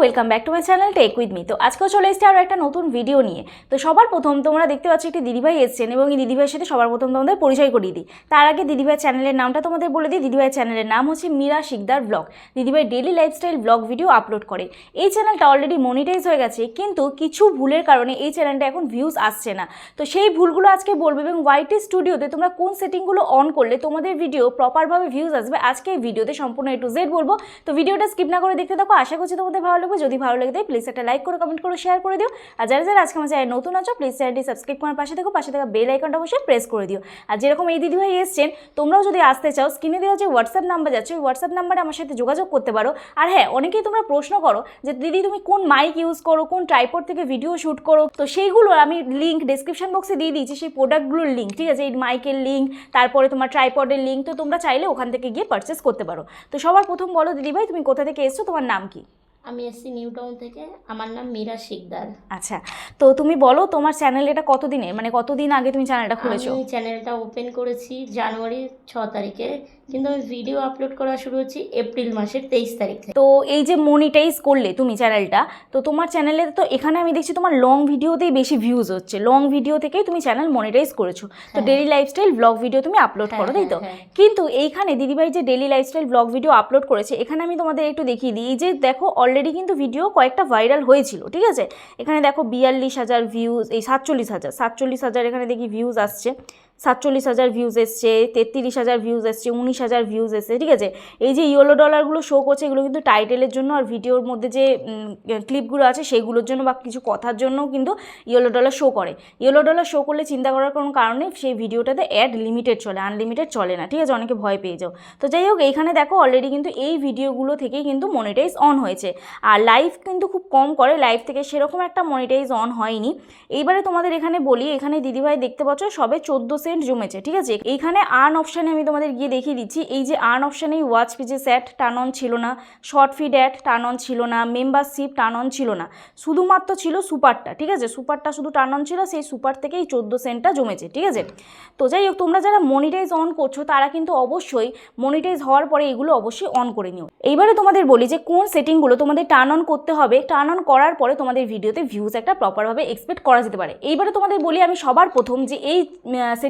Welcome back to my channel tech with me তো আজকেও চলে এসেছি আরও একটা নতুন ভিডিও নিয়ে। তো সবার প্রথম তোমরা দেখতে পাচ্ছ একটি দিদিভাই এসছেন এবং এই দিদিভাইয়ের সাথে সবার প্রথম তোমাদের পরিচয় করিয়ে দিই। তার আগে দিদিভাইয়ের চ্যানেলের নামটা তোমাদের বলে দিই। দিদিভাইয়ের চ্যানেলের নাম হচ্ছে মীরা শিকদার ব্লগ দিদিভাই daily lifestyle vlog video upload করে। এই চ্যানেলটা অলরেডি মনিটাইজ হয়ে গেছে, কিন্তু কিছু ভুলের কারণে এই চ্যানেলটা এখন ভিউজ আসছে না। তো সেই ভুলগুলো আজকে বলব এবং ওয়াইটি স্টুডিওতে তোমরা কোন সেটিংগুলো অন করলে তোমাদের ভিডিও প্রপারভাবে ভিউজ আসবে, আজকে এই ভিডিওতে সম্পূর্ণ এ টু জেড বলব। তো ভিডিওটা স্কিপ না করে দেখতে থাকো। আশা করছি তোমাদের ভালো লাগবে যদি ভালো লাগে প্লিজ একটা লাইক করে কমেন্ট করে শেয়ার করে দিও। আর যারা যারা আজকে আমার চ্যানেল নতুন আছো প্লিজ চ্যানেলটি সাবস্ক্রাইব করার পাশে দেখো পাশে থাকা বেল আইকনটা অবশ্যই প্রেস করে দিও। আর যেরকম এই দিদিভাই এসছেন, তোমরাও যদি আসতে চাও স্ক্রিনে দেওয়া যে হোয়াটসঅ্যাপ নাম্বার যাচ্ছে, ওই হোয়াটসঅ্যাপ নাম্বারে আমার সাথে যোগাযোগ করতে পারো। আর হ্যাঁ অনেকেই তোমরা প্রশ্ন করো যে, দিদি, তুমি কোন মাইক ইউজ করো? কোন ট্রাইপড থেকে ভিডিও শ্যুট করো? তো সেইগুলো আমি লিঙ্ক ডেসক্রিপশন বক্সে দিয়ে দিয়েছি, সেই প্রোডাক্টগুলোর লিঙ্ক ঠিক আছে? এই মাইকের লিঙ্ক তারপরে তোমার ট্রাইপডের লিঙ্ক তো তোমরা চাইলে ওখান থেকে গিয়ে পারচেস করতে পারো। তো সবার প্রথম বলো, দিদিভাই, তুমি কোথা থেকে এসছো? তোমার নাম কি? আমি এসছি নিউ টাউন থেকে। আমার নাম মীরা শিকদার। আচ্ছা তো তুমি বলো তোমার চ্যানেল এটা কতদিনের মানে কতদিন আগে তুমি চ্যানেলটা খুলেছো? আমি চ্যানেলটা ওপেন করেছি জানুয়ারি ছ তারিখে। কিন্তু আমি ভিডিও আপলোড করা শুরু হচ্ছি এপ্রিল মাসের তেইশ তারিখ থেকে। তো এই যে মনিটাইজ করলে তুমি চ্যানেলটা তো তোমার চ্যানেলে তো এখানে আমি দেখছি তোমার লং ভিডিওতেই বেশি ভিউজ হচ্ছে। লং ভিডিও থেকেই তুমি চ্যানেল মনিটাইজ করেছ। তো হ্যাঁ। ডেলি লাইফস্টাইল ব্লগ ভিডিও তুমি আপলোড করো তাই তো? হ্যাঁ, হ্যাঁ। কিন্তু এইখানে দিদিভাই যে daily lifestyle vlog video upload করেছে এখানে আমি তোমাদের একটু দেখিয়ে দিই। যে দেখো অলরেডি কিন্তু ভিডিও কয়েকটা ভাইরাল হয়েছিল ঠিক আছে? এখানে দেখো বিয়াল্লিশ হাজার ভিউজ এই সাতচল্লিশ হাজার সাতচল্লিশ হাজার এখানে দেখি ভিউজ আসছে। সাতচল্লিশ হাজার ভিউজ এসছে, তেত্রিশ হাজার ভিউজ এসছে, উনিশ হাজার ভিউজ এসছে, ঠিক আছে? এই যে ইয়েলো ডলারগুলো শো করছে, এগুলো কিন্তু টাইটেলের জন্য আর ভিডিওর মধ্যে যে ক্লিপগুলো আছে, সেগুলোর জন্য বা কিছু কথার জন্যও কিন্তু ইয়েলো ডলার শো করে। ইয়েলো ডলার শো করলে চিন্তা করার কোনো কারণে সেই ভিডিওটাতে অ্যাড লিমিটেড চলে আনলিমিটেড চলে না, ঠিক আছে? অনেকে ভয় পেয়ে যাও। তো যাই হোক, এইখানে দেখো অলরেডি কিন্তু এই ভিডিওগুলো থেকেই কিন্তু মনিটাইজ অন হয়েছে। আর লাইভ কিন্তু খুব কম করে লাইভ থেকে সেরকম একটা মনিটাইজ অন হয়নি। এইবারে তোমাদের এখানে বলি, এখানে দিদিভাই দেখতে পাচ্ছ, সবে চোদ্দ সেন্ট জমেছে, ঠিক আছে? এইখানে আর্ন অপশানে আমি তোমাদের গিয়ে দেখিয়ে দিচ্ছি, এই যে আর্ন অপশানে ওয়াচ পেজে স্যাট টার্ন অন ছিল না short feed ad turn on ছিল না মেম্বারশিপ টার্ন অন ছিল না, শুধুমাত্র ছিল সুপারটা, ঠিক আছে? সুপারটা শুধু টার্ন অন ছিল, সেই সুপার থেকেই চোদ্দ সেন্টটা জমেছে, ঠিক আছে? তো যাই হোক, তোমরা যারা মনিটাইজ অন করছ, তারা কিন্তু অবশ্যই মনিটাইজ হওয়ার পরে এগুলো অবশ্যই অন করে নিও। এইবারে তোমাদের বলি যে কোন সেটিংগুলো তোমাদের টার্ন অন করতে হবে টার্ন অন করার পরে তোমাদের ভিডিওতে ভিউজ একটা প্রপারভাবে এক্সপেক্ট করা যেতে পারে। এইবারে তোমাদের বলি আমি সবার প্রথম যে এই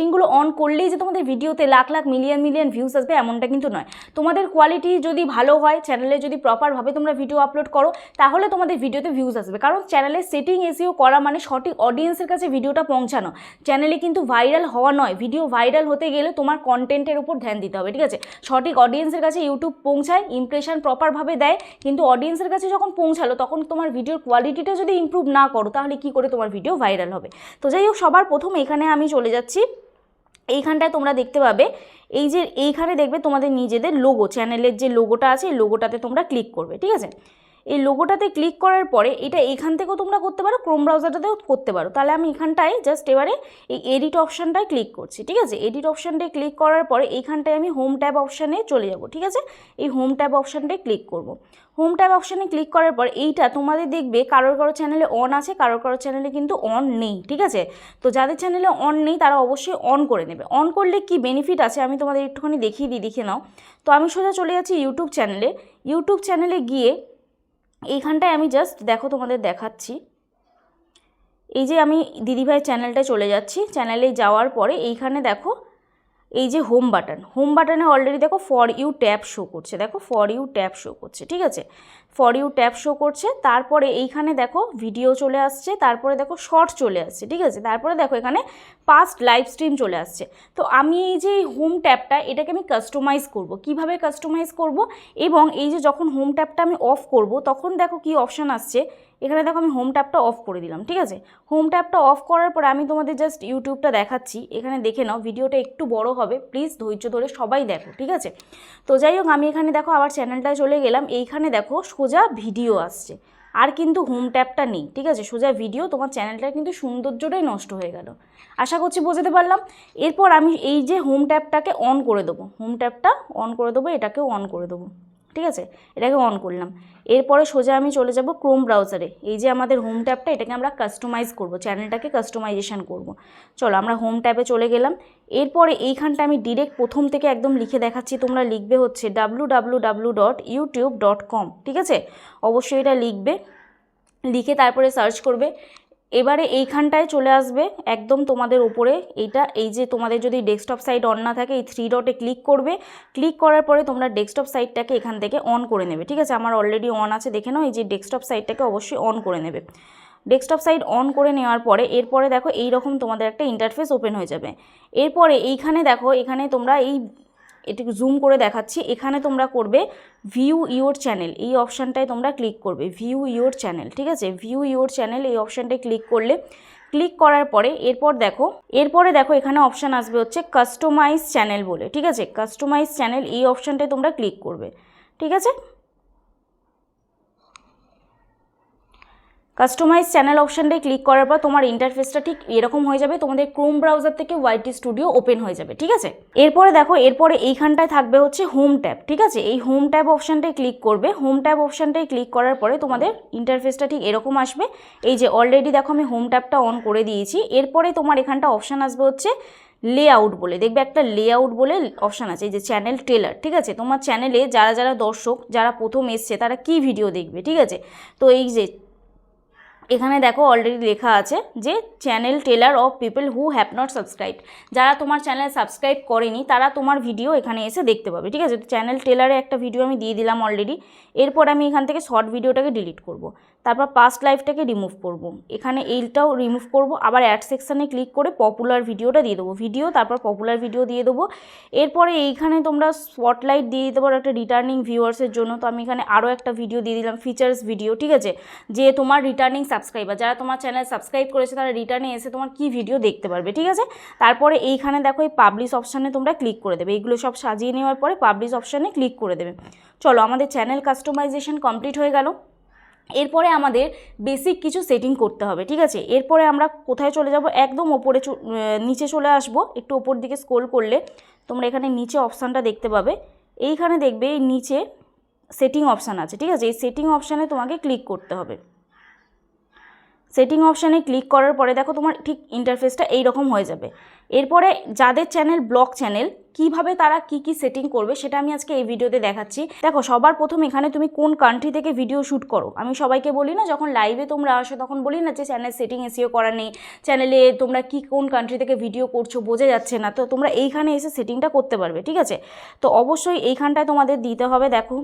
সেটিংগুলো অন করলেই যে তোমাদের ভিডিওতে lakh lakh million million views আসবে, এমনটা কিন্তু নয়। তোমাদের কোয়ালিটি যদি ভালো হয় চ্যানেলে যদি প্রপারভাবে তোমরা ভিডিও আপলোড করো, তাহলে তোমাদের ভিডিওতে ভিউজ আসবে। কারণ চ্যানেলের সেটিং এসিও করা মানে সঠিক অডিয়েন্সের কাছে ভিডিওটা পৌঁছানো। চ্যানেলে কিন্তু ভাইরাল হওয়া নয় ভিডিও ভাইরাল হতে গেলে তোমার কন্টেন্টের উপর ধ্যান দিতে হবে, ঠিক আছে? সঠিক অডিয়েন্সের কাছে ইউটিউব পৌঁছায় ইমপ্রেশন প্রপারভাবে দেয়, কিন্তু অডিয়েন্সের কাছে যখন পৌঁছালো, তখন তোমার ভিডিওর কোয়ালিটিটা যদি ইমপ্রুভ না করো, তাহলে কি করে তোমার ভিডিও ভাইরাল হবে? তো যাই হোক, সবার প্রথম এখানে আমি চলে যাচ্ছি। এইখানটায় তোমরা দেখতে পাবে, এই যে এইখানে দেখবে তোমাদের নিজেদের লোগো চ্যানেলের যে লোগোটা আছে লোগোটাতে তোমরা ক্লিক করবে, ঠিক আছে? এই লোগোটাতে ক্লিক করার পরে এটা এখান থেকেও তোমরা করতে পারো ক্রোম ব্রাউজারটাতেও করতে পারো। তাহলে আমি এখানটায় জাস্ট এবারে এই এডিট অপশানটায় ক্লিক করছি, ঠিক আছে? এডিট অপশানটায় ক্লিক করার পরে এইখানটায় আমি হোম ট্যাব অপশানে চলে যাব, ঠিক আছে? এই হোম ট্যাব অপশানটায় ক্লিক করব। হোম ট্যাব অপশানে ক্লিক করার পর এইটা তোমাদের দেখবে কারোর কারোর চ্যানেলে অন আছে, কারোর কারোর চ্যানেলে কিন্তু অন নেই, ঠিক আছে? তো যাদের চ্যানেলে অন নেই, তারা অবশ্যই অন করে নেবে। অন করলে কি বেনিফিট আছে আমি তোমাদের একটুখানি দেখিয়ে দিই, দেখে নাও। তো আমি সোজা চলে যাচ্ছি ইউটিউব চ্যানেলে ইউটিউব চ্যানেলে গিয়ে এইখানটায় আমি জাস্ট দেখো তোমাদের দেখাচ্ছি। এই যে আমি দিদিভাই চ্যানেলটা চলে যাচ্ছি। চ্যানেলে যাওয়ার পরে এইখানে দেখো, এই যে হোম বাটন হোম বাটনে অলরেডি দেখো ফর ইউ ট্যাব শো করছে। দেখো ফর ইউ ট্যাব শো করছে। ঠিক আছে? ফর ইউ ট্যাপ শো করছে। তারপরে এইখানে দেখো ভিডিও চলে আসছে, তারপরে দেখো শর্ট চলে আসছে, ঠিক আছে? তারপরে দেখো এখানে পাস্ট লাইভ স্ট্রিম চলে আসছে। তো আমি এই যে হোম ট্যাপটা এটাকে আমি কাস্টমাইজ করব। কীভাবে কাস্টমাইজ করব? এবং এই যে যখন হোম ট্যাপটা আমি অফ করব, তখন দেখো কি অপশান আসছে? এখানে দেখো আমি হোম ট্যাপটা অফ করে দিলাম, ঠিক আছে? হোম ট্যাপটা অফ করার পরে আমি তোমাদের জাস্ট ইউটিউবটা দেখাচ্ছি, এখানে দেখে নাও, ভিডিওটা একটু বড় হবে প্লিজ ধৈর্য ধরে সবাই দেখো, ঠিক আছে? তো যাই হোক, আমি এখানে দেখো আবার চ্যানেলটায় চলে গেলাম, এইখানে দেখো সোজা ভিডিও আসছে, আর কিন্তু হোম ট্যাপটা নেই, ঠিক আছে? সোজা ভিডিও তোমার চ্যানেলটার কিন্তু সৌন্দর্যটাই নষ্ট হয়ে গেল। আশা করছি বোঝাতে পারলাম? এরপর আমি এই যে হোম ট্যাপটাকে অন করে দেবো হোম ট্যাপটা অন করে দেবো, এটাকেও অন করে দেবো, ঠিক আছে? এটাকে অন করলাম। এরপরে সোজা আমি চলে যাব ক্রোম ব্রাউজারে এই যে আমাদের হোম ট্যাবটা এটাকে আমরা কাস্টমাইজ করব চ্যানেলটাকে কাস্টমাইজেশন করব। চলো, আমরা হোম ট্যাবে চলে গেলাম। এরপরে এইখানটা আমি ডিরেক্ট প্রথম থেকে একদম লিখে দেখাচ্ছি, তোমরা লিখবে হচ্ছে W dot YouTube dot com ঠিক আছে? অবশ্যই এটা লিখবে, লিখে তারপরে সার্চ করবে। এবারে এইখানটায় চলে আসবে একদম তোমাদের উপরে। এইটা, এই যে তোমাদের যদি ডেস্কটপ সাইট অন না থাকে, এই থ্রি ডটে ক্লিক করবে। ক্লিক করার পরে তোমরা ডেস্কটপ সাইটটাকে এখান থেকে অন করে নেবে। ঠিক আছে? আমার অলরেডি অন আছে, দেখে নাও, এই যে ডেস্কটপ সাইটটাকে অবশ্যই অন করে নেবে। ডেস্কটপ সাইট অন করে নেওয়ার পরে, এরপরে দেখো এই রকম তোমাদের একটা ইন্টারফেস ওপেন হয়ে যাবে। এরপরে এইখানে দেখো, এখানে তোমরা এই এটিকে জুম করে দেখাচ্ছি। এখানে তোমরা করবে ভিউ ইউর চ্যানেল এই অপশানটায় তোমরা ক্লিক করবে ভিউ ইউর চ্যানেল ঠিক আছে? ভিউ ইউর চ্যানেল এই অপশানটায় ক্লিক করলে ক্লিক করার পরে এরপর দেখো, এরপরে দেখো এখানে অপশান আসবে হচ্ছে কাস্টমাইজ চ্যানেল বলে, ঠিক আছে? কাস্টমাইজ চ্যানেল এই অপশানটায় তোমরা ক্লিক করবে, ঠিক আছে? কাস্টমাইজ চ্যানেল অপশানটায় ক্লিক করার পর তোমার ইন্টারফেসটা ঠিক এরকম হয়ে যাবে। তোমাদের ক্রোম ব্রাউজার থেকে ওয়াইটি স্টুডিও ওপেন হয়ে যাবে, ঠিক আছে? এরপরে দেখো, এরপরে এইখানটায় থাকবে হচ্ছে হোম ট্যাব ঠিক আছে? এই হোম ট্যাব অপশানটায় ক্লিক করবে। হোম ট্যাব অপশানটায় ক্লিক করার পরে তোমাদের ইন্টারফেসটা ঠিক এরকম আসবে। এই যে অলরেডি দেখো আমি হোম ট্যাবটা অন করে দিয়েছি। এরপরে তোমার এখানটা অপশান আসবে হচ্ছে লেআউট বলে। দেখবে একটা লেআউট বলে অপশান আছে, এই যে চ্যানেল টেলার ঠিক আছে? তোমার চ্যানেলে যারা যারা দর্শক, যারা প্রথম এসছে, তারা কি ভিডিও দেখবে, ঠিক আছে? তো এই যে এখানে দেখো অলরেডি লেখা আছে যে channel trailer of people who have not subscribe যারা তোমার চ্যানেল সাবস্ক্রাইব করেনি, তারা তোমার ভিডিও এখানে এসে দেখতে পাবে, ঠিক আছে? তো চ্যানেল টেলারে একটা ভিডিও আমি দিয়ে দিলাম অলরেডি এরপর আমি এখান থেকে শর্ট ভিডিওটাকে ডিলিট করব। তারপর পাস্ট লাইফটাকে রিমুভ করব। এখানে এইটাও রিমুভ করব। আবার অ্যাড সেকশানে ক্লিক করে পপুলার ভিডিওটা দিয়ে দেবো। ভিডিও তারপর পপুলার ভিডিও দিয়ে দেবো। এরপরে এইখানে তোমরা স্পটলাইট দিয়ে দিতে পারো একটা রিটার্নিং ভিউয়ার্সের জন্য। তো আমি এখানে আরও একটা ভিডিও দিয়ে দিলাম ফিচার্স ভিডিও ঠিক আছে? যে তোমার রিটার্নিং সাবস্ক্রাইবার যারা তোমার চ্যানেল সাবস্ক্রাইব করেছে, তারা রিটার্নে এসে তোমার কি ভিডিও দেখতে পারবে, ঠিক আছে? তারপরে এইখানে দেখো এই পাবলিশ অপশানে তোমরা ক্লিক করে দেবে। এইগুলো সব সাজিয়ে নেওয়ার পরে পাবলিশ অপশানে ক্লিক করে দেবে। চলো, আমাদের চ্যানেল কাস্টমাইজেশন কমপ্লিট হয়ে গেল। এরপরে আমাদের বেসিক কিছু সেটিং করতে হবে, ঠিক আছে? এরপরে আমরা কোথায় চলে যাব? একদম ওপরে নিচে চলে আসব, একটু ওপর দিকে স্ক্রোল করলে তোমরা এখানে নিচে অপশানটা দেখতে পাবে। এইখানে দেখবে এই নিচে সেটিং অপশান আছে, ঠিক আছে? এই সেটিং অপশানে তোমাকে ক্লিক করতে হবে। সেটিং অপশানে ক্লিক করার পরে দেখো তোমার ঠিক ইন্টারফেসটা এইরকম হয়ে যাবে। এরপরে যাদের চ্যানেল ব্লক চ্যানেল কীভাবে তারা কি কি সেটিং করবে সেটা আমি আজকে এই ভিডিওতে দেখাচ্ছি। দেখো, সবার প্রথম এখানে তুমি কোন কান্ট্রি থেকে ভিডিও শ্যুট করো? আমি সবাইকে বলি না, যখন লাইভে তোমরা আসো তখন বলি না যে চ্যানেল সেটিং এসিও করা নেই চ্যানেলে তোমরা কি কোন কান্ট্রি থেকে ভিডিও করছ বোঝা যাচ্ছে না। তো তোমরা এইখানে এসে সেটিংটা করতে পারবে, ঠিক আছে? তো অবশ্যই এইখানটায় তোমাদের দিতে হবে, দেখো।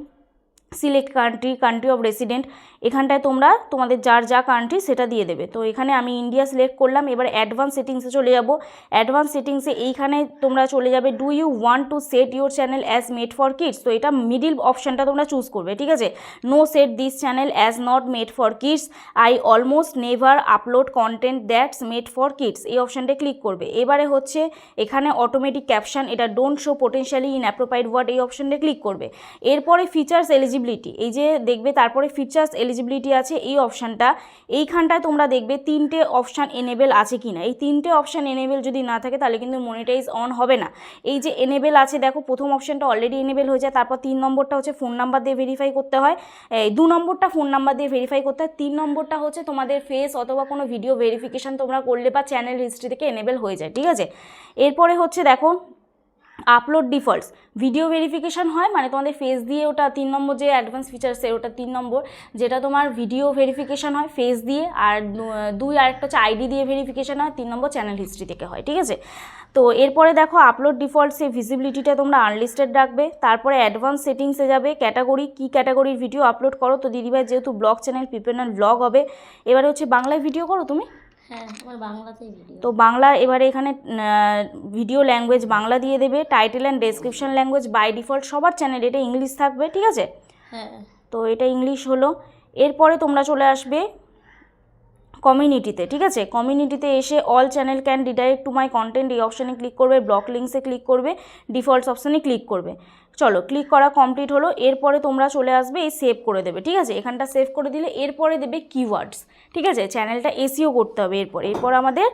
Select country country of resident এখানটায় তোমরা তোমাদের যার যা কান্ট্রি সেটা দিয়ে দেবে। তো এখানে আমি ইন্ডিয়া সিলেক্ট করলাম, এবার অ্যাডভান্স সেটিংসে চলে যাব। অ্যাডভান্স সেটিংসে এইখানে তোমরা চলে যাবে। Do you want to set your channel as made for kids তো এটা মিডিল অপশানটা তোমরা চুজ করবে, ঠিক আছে? No set this channel as not made for kids I almost never upload content that's made for kids এই অপশানটা click করবে। এবারে হচ্ছে এখানে অটোমেটিক ক্যাপশন এটা don't show potentially inappropriate word এই অপশানটা ক্লিক করবে। এরপরে ফিচার্স এলিজিবিলিটি এই যে দেখবে তারপরে ফিচার্স এলিজিবিলিটি আছে, এই অপশানটা এইখানটায় তোমরা দেখবে তিনটে অপশান এনেবেল আছে কি না এই তিনটে অপশান এনেবেল যদি না থাকে, তাহলে কিন্তু মনিটাইজ অন হবে না। এই যে এনেবেল আছে, দেখো প্রথম অপশানটা অলরেডি এনেবেল হয়ে যায়, তারপর তিন নম্বরটা হচ্ছে ফোন নাম্বার দিয়ে ভেরিফাই করতে হয়। এই দু নম্বরটা ফোন নাম্বার দিয়ে ভেরিফাই করতে হয়। তিন নম্বরটা হচ্ছে তোমাদের ফেস অথবা কোনো ভিডিও ভেরিফিকেশান তোমরা করলে বা চ্যানেল হিস্ট্রি থেকে এনেবেল হয়ে যায়, ঠিক আছে? এরপরে হচ্ছে দেখো আপলোড ডিফল্টস ভিডিও ভেরিফিকেশান হয় মানে তোমাদের ফেস দিয়ে ওটা তিন নম্বর যে অ্যাডভান্স ফিচার্সের ওটা তিন নম্বর, যেটা তোমার ভিডিও ভেরিফিকেশান হয় ফেস দিয়ে আর দুই আরেকটা হচ্ছে আইডি দিয়ে ভেরিফিকেশান হয়, তিন নম্বর চ্যানেল হিস্ট্রি থেকে হয়, ঠিক আছে? তো এরপরে দেখো আপলোড ডিফল্টসে ভিজিবিলিটিটা তোমরা আনলিস্টেড রাখবে, তারপরে অ্যাডভান্স সেটিংসে যাবে ক্যাটাগরি কী ক্যাটাগরির ভিডিও আপলোড করো, তো দিদিভাই যেহেতু ব্লগ চ্যানেল পিপেনাল ব্লগ হবে, এবারে হচ্ছে বাংলায় ভিডিও করো তুমি? হ্যাঁ তো বাংলা এবারে এখানে ভিডিও ল্যাঙ্গুয়েজ বাংলা দিয়ে দেবে title and description language by default সবার চ্যানেল এটা ইংলিশ থাকবে ঠিক আছে? হ্যাঁ। তো এটা ইংলিশ হলো। এরপরে তোমরা চলে আসবে কমিউনিটিতে ঠিক আছে? কমিউনিটিতে এসে all channel can redirect to my content এই অপশানে ক্লিক করবে ব্লক লিঙ্কসে ক্লিক করবে ডিফল্টস অপশানে ক্লিক করবে। চলো ক্লিক করা কমপ্লিট হলো এরপরে তোমরা চলে আসবে এই সেভ করে দেবে ঠিক আছে? এখানটা সেভ করে দিলে এরপরে দেবে কিওয়ার্ডস ঠিক আছে? চ্যানেলটা এসিও করতে হবে এরপর। এরপর আমাদের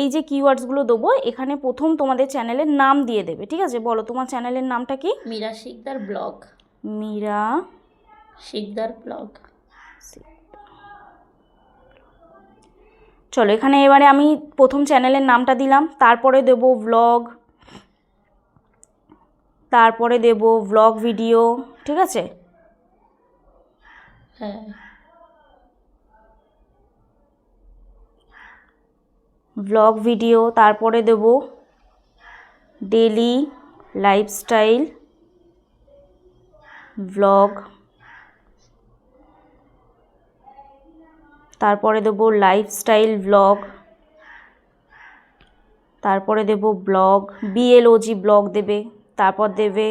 এই যে কিওয়ার্ডসগুলো দেবো এখানে প্রথম তোমাদের চ্যানেলের নাম দিয়ে দেবে ঠিক আছে? বলো তোমার চ্যানেলের নামটা কি? মীরা শিকদার ব্লগ মীরা শিকদার ব্লগ চলো এখানে এবারে আমি প্রথম চ্যানেলের নামটা দিলাম তারপরে দেব ভ্লগ তারপরে দেব ব্লগ ভিডিও ঠিক আছে? হ্যাঁ। ভ্লগ ভিডিও তারপরে দেব ডেলি লাইফস্টাইল ব্লগ তারপরে দেব লাইফস্টাইল ব্লগ তারপরে দেব ব্লগ বিএলওজি ব্লগ দেবে। তারপর দেবে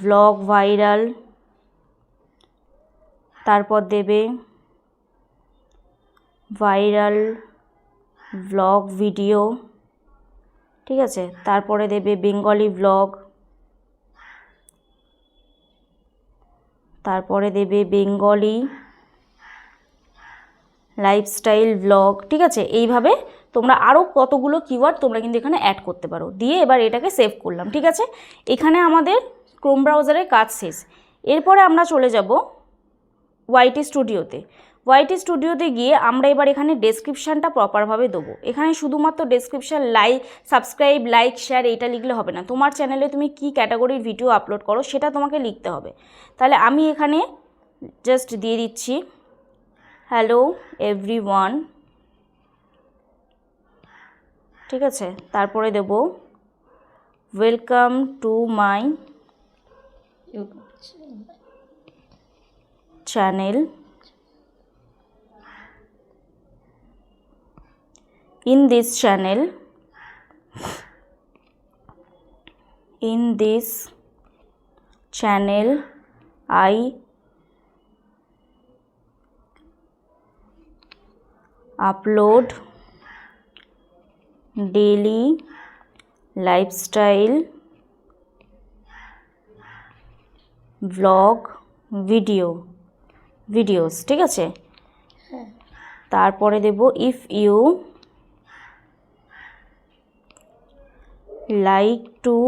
ব্লগ ভাইরাল তারপর দেবে ভাইরাল ব্লগ ভিডিও ঠিক আছে? তারপরে দেবে বেঙ্গলি ব্লগ তারপরে দেবে বেঙ্গলি লাইফস্টাইল ব্লগ ঠিক আছে? এইভাবে তোমরা আরও কতগুলো কিওয়ার্ড তোমরা কিন্তু এখানে অ্যাড করতে পারো। দিয়ে এবার এটাকে সেভ করলাম, ঠিক আছে? এখানে আমাদের ক্রোম ব্রাউজারের কাজ শেষ। এরপরে আমরা চলে যাব ওয়াইটি স্টুডিওতে ওয়াইটি স্টুডিওতে গিয়ে আমরা এবার এখানে ডেসক্রিপশানটা প্রপারভাবে দেবো। এখানে শুধুমাত্র description like subscribe like share এটা লিখলে হবে না। তোমার চ্যানেলে তুমি কী ক্যাটাগরির ভিডিও আপলোড করো সেটা তোমাকে লিখতে হবে। তাহলে আমি এখানে জাস্ট দিয়ে দিচ্ছি। হ্যালো এভরি ঠিক আছে? তারপরে দেব welcome to my channel in this channel in this channel I upload daily lifestyle vlog video videos ঠিক আছে? তারপরে দেব if you like to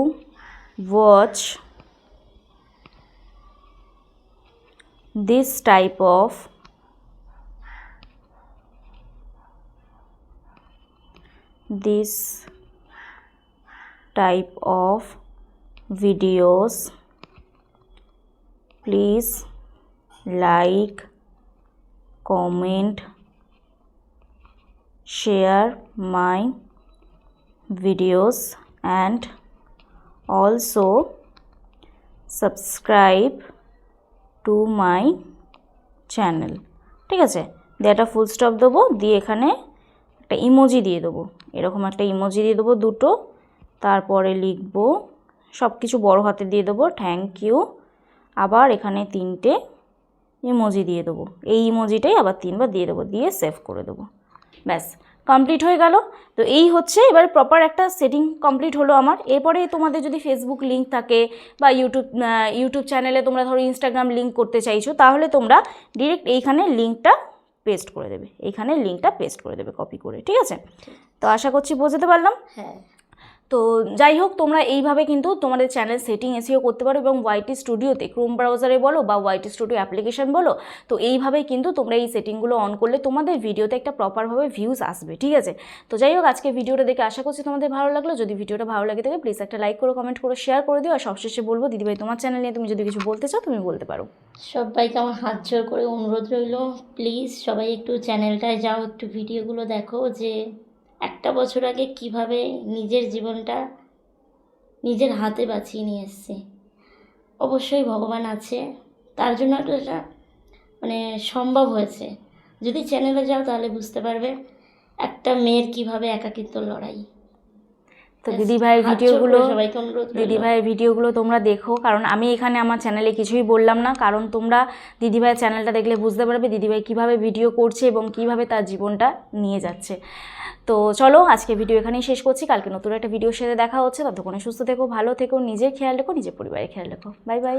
watch this type of this type of videos please like comment share my videos and also subscribe to my channel ঠিক আছে দিয়ে একটা full stop দেবো দিয়ে এখানে একটা ইমোজি দিয়ে দেবো। এরকম একটা ইমোজি দিয়ে দেবো দুটো। তারপরে লিখব সব কিছু বড় হাতে দিয়ে দেবো থ্যাংক ইউ আবার এখানে তিনটে ইমোজি দিয়ে দেবো। এই ইমোজিটাই আবার তিনবার দিয়ে দেবো, দিয়ে সেভ করে দেবো। ব্যাস কমপ্লিট হয়ে গেল। তো এই হচ্ছে, এবার প্রপার একটা সেটিং কমপ্লিট হলো আমার। এরপরে তোমাদের যদি ফেসবুক লিঙ্ক থাকে বা ইউটিউব ইউটিউব চ্যানেলে তোমরা ধরো ইনস্টাগ্রাম লিঙ্ক করতে চাইছো, তাহলে তোমরা ডিরেক্ট এইখানে লিঙ্কটা পেস্ট করে দেবে। এইখানে লিঙ্কটা পেস্ট করে দেবে কপি করে, ঠিক আছে? তো আশা করছি বোঝাতে পারলাম। হ্যাঁ। তো যাই হোক, তোমরা এইভাবে কিন্তু তোমাদের চ্যানেল সেটিং এসিও করতে পারো এবং ওয়াইটি স্টুডিওতে ক্রোম ব্রাউজারে বলো বা ওয়াইটি স্টুডিও অ্যাপ্লিকেশন বলো, তো এইভাবেই কিন্তু তোমরা এই সেটিংগুলো অন করলে তোমাদের ভিডিওতে একটা প্রপারভাবে ভিউজ আসবে, ঠিক আছে? তো যাই হোক, আজকে ভিডিওটা দেখে আশা করছি তোমাদের ভালো লাগল। যদি ভিডিওটা ভালো লাগে থাকে প্লিজ একটা লাইক করো কমেন্ট করো শেয়ার করে দিও। আর সবশেষে বলব, দিদিভাই, তোমার চ্যানেল নিয়ে তুমি যদি কিছু বলতে চাও, তুমি বলতে পারো। সবাইকে আমার হাত জোর করে অনুরোধ রইল। প্লিজ সবাই একটু চ্যানেলটায় যাও, একটু ভিডিওগুলো দেখো যে একটা বছর আগে কীভাবে নিজের জীবনটা নিজের হাতে বাঁচিয়ে নিয়ে এসছে। অবশ্যই ভগবান আছে। তার জন্য এটা মানে সম্ভব হয়েছে। যদি চ্যানেলে যাও তাহলে বুঝতে পারবে একটা মেয়ের কীভাবে একাকিত্ব লড়াই। তো করে ভিডিওগুলো সবাইকে অনুরোধ রইল। দিদিভাইয়ের ভিডিওগুলো তোমরা দেখো কারণ আমি এখানে আমার চ্যানেলে কিছুই বললাম না কারণ তোমরা দিদিভাইয়ের চ্যানেলটা দেখলে বুঝতে পারবে দিদিভাই কীভাবে ভিডিও করছে এবং কীভাবে তার জীবনটা নিয়ে যাচ্ছে। তো চলো আজকে ভিডিও এখানেই শেষ করছি। কালকে নতুন একটা ভিডিওর সাথে দেখা হচ্ছে। ততক্ষণে সুস্থ থেকো, ভালো থেকো, নিজের খেয়াল রেখো, নিজের পরিবারের খেয়াল রেখো। Bye bye